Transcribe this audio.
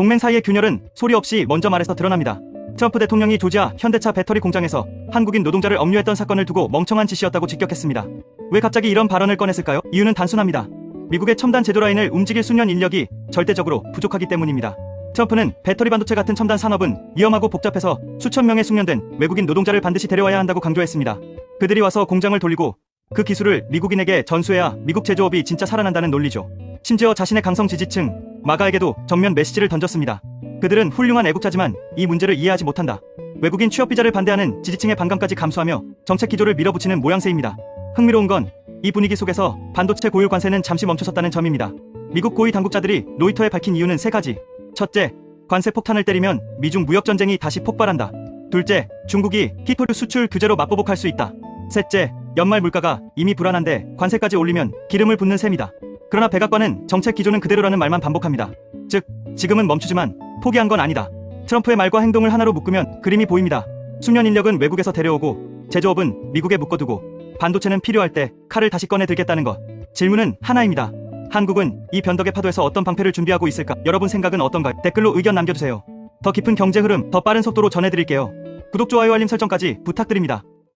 동맹 사이의 균열은 소리 없이 먼저 말해서 드러납니다. 트럼프 대통령이 조지아 현대차 배터리 공장에서 한국인 노동자를 억류했던 사건을 두고 멍청한 짓이었다고 직격했습니다. 왜 갑자기 이런 발언을 꺼냈을까요? 이유는 단순합니다. 미국의 첨단 제조 라인을 움직일 수년 인력이 절대적으로 부족하기 때문입니다. 트럼프는 배터리 반도체 같은 첨단 산업은 위험하고 복잡해서 수천 명의 숙련된 외국인 노동자를 반드시 데려와야 한다고 강조했습니다. 그들이 와서 공장을 돌리고 그 기술을 미국인에게 전수해야 미국 제조업이 진짜 살아난다는 논리죠. 심지어 자신의 강성 지지층 마가에게도 정면 메시지를 던졌습니다. 그들은 훌륭한 애국자지만 이 문제를 이해하지 못한다. 외국인 취업 비자를 반대하는 지지층의 반감까지 감수하며 정책 기조를 밀어붙이는 모양새입니다. 흥미로운 건 이 분위기 속에서 반도체 고율 관세는 잠시 멈춰섰다는 점입니다. 미국 고위 당국자들이 로이터에 밝힌 이유는 세 가지. 첫째, 관세 폭탄을 때리면 미중 무역 전쟁이 다시 폭발한다. 둘째, 중국이 히토류 수출 규제로 맞보복할 수 있다. 셋째, 연말 물가가 이미 불안한데 관세까지 올리면 기름을 붓는 셈이다. 그러나 백악관은 정책 기조는 그대로라는 말만 반복합니다. 즉, 지금은 멈추지만 포기한 건 아니다. 트럼프의 말과 행동을 하나로 묶으면 그림이 보입니다. 숙련 인력은 외국에서 데려오고 제조업은 미국에 묶어두고 반도체는 필요할 때 칼을 다시 꺼내 들겠다는 것. 질문은 하나입니다. 한국은 이 변덕의 파도에서 어떤 방패를 준비하고 있을까? 여러분 생각은 어떤가요? 댓글로 의견 남겨주세요. 더 깊은 경제 흐름, 더 빠른 속도로 전해드릴게요. 구독, 좋아요, 알림 설정까지 부탁드립니다.